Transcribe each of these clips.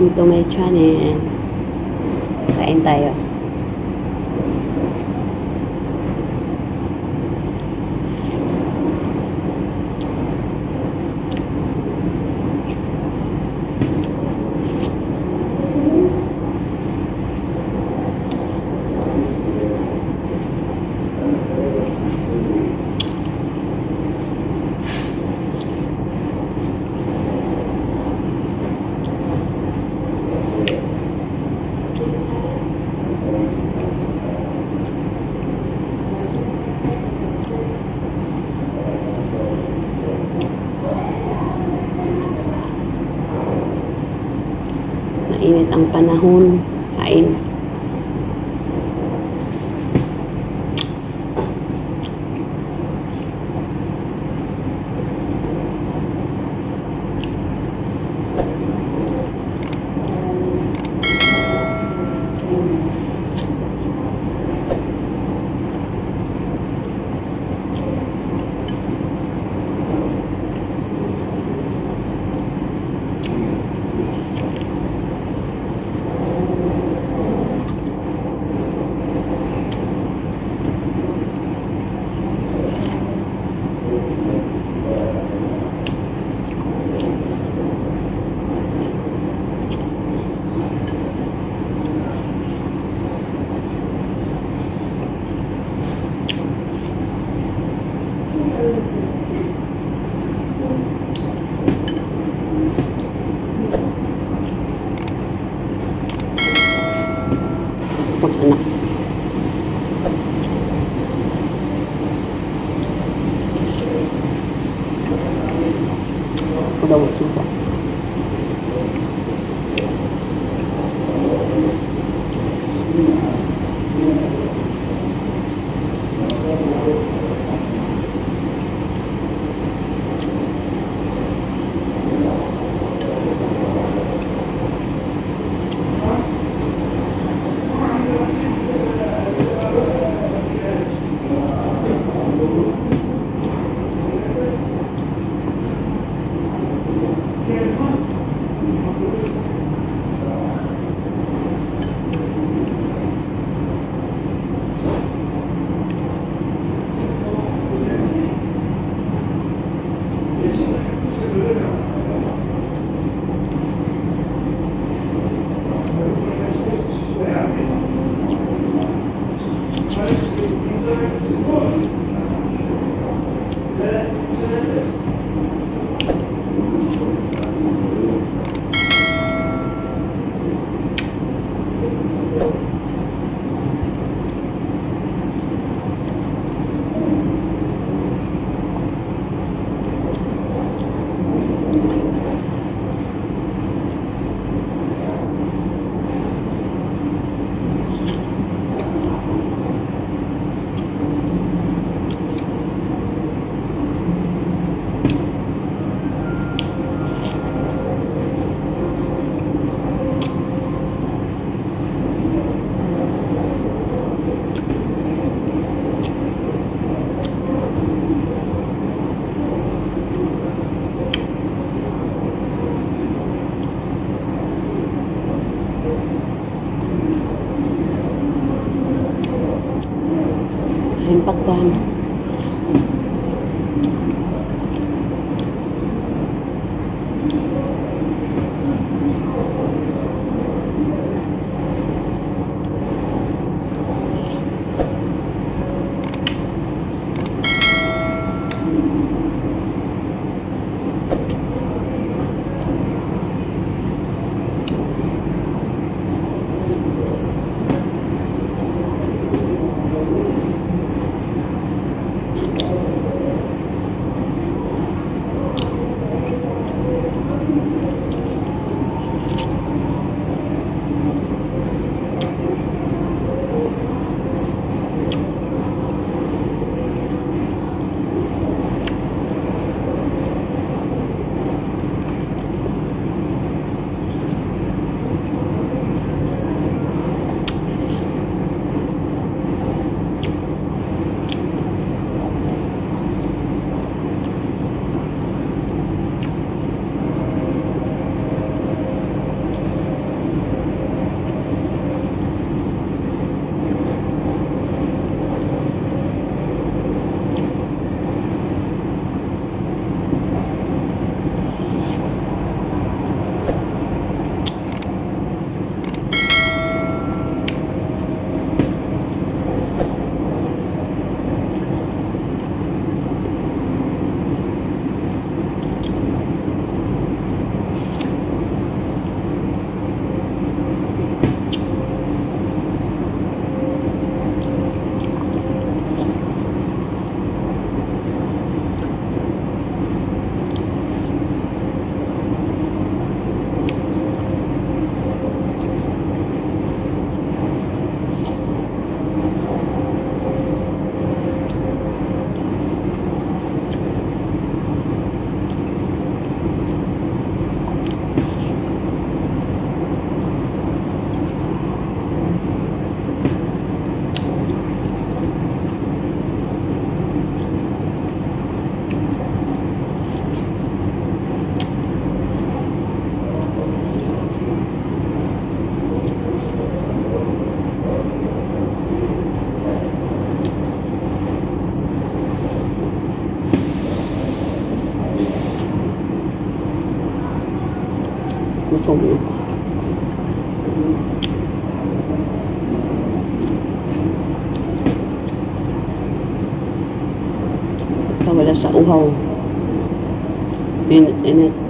Welcome to my channel. Kain tayo. Mainit ang panahon. Kain. Kain pakwan. sumo. Wala sa uhaw. Init, init. Mm.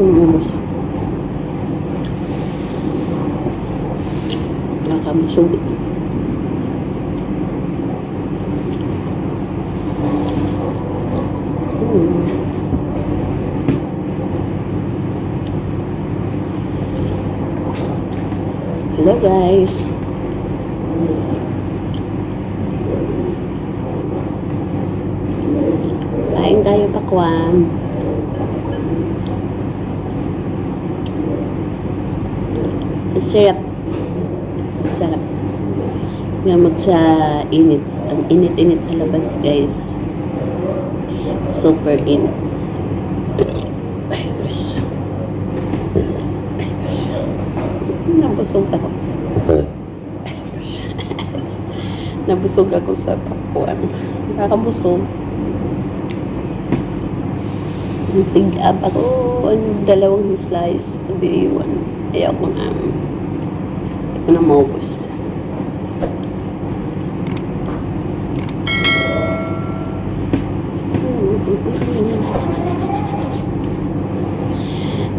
Ko mamamos. Nakakabusog. Hmm. Hello guys. tayo pakwan. Sarap. Sarap. Gamot sa init. Ang init-init sa labas, guys. Super init. Ay, gosh. Ay, gosh. Nabusog ako. Ay, gosh. Nabusog ako sa pakwan. Nakakabusog. Tig-up ako. Ang dalawang slice. Hindi iwan. Ayaw ko na. Ko na maubos.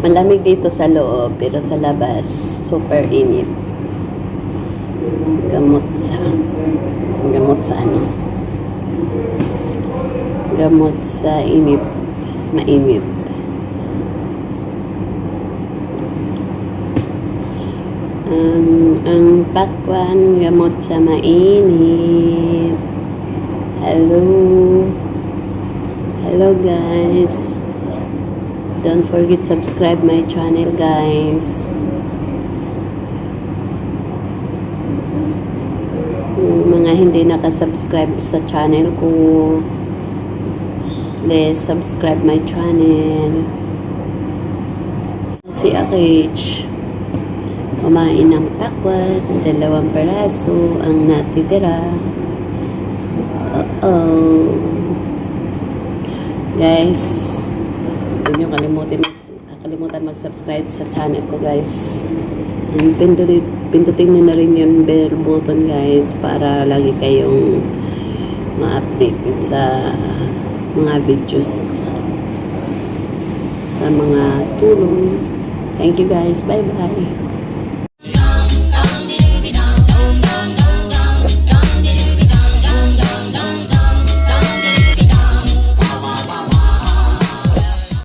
Malamig dito sa loob, pero sa labas, super init. Gamot sa, gamot sa ano? Gamot sa init, mainit. Um, ang pakwan, gamot sa mainit. Hello. Hello guys. Don't forget subscribe my channel guys. Yung mga hindi nakasubscribe sa channel ko, please subscribe my channel. Si Akich, kumain ng pakwan, dalawang peraso ang natitira. Uh-oh. Guys, huwag niyo kalimutan, kalimutan mag-subscribe sa channel ko guys. And pindutin, pindutin niyo na rin yung bell button guys para lagi kayong ma-updated sa mga videos sa mga tulong. Thank you guys. Bye-bye.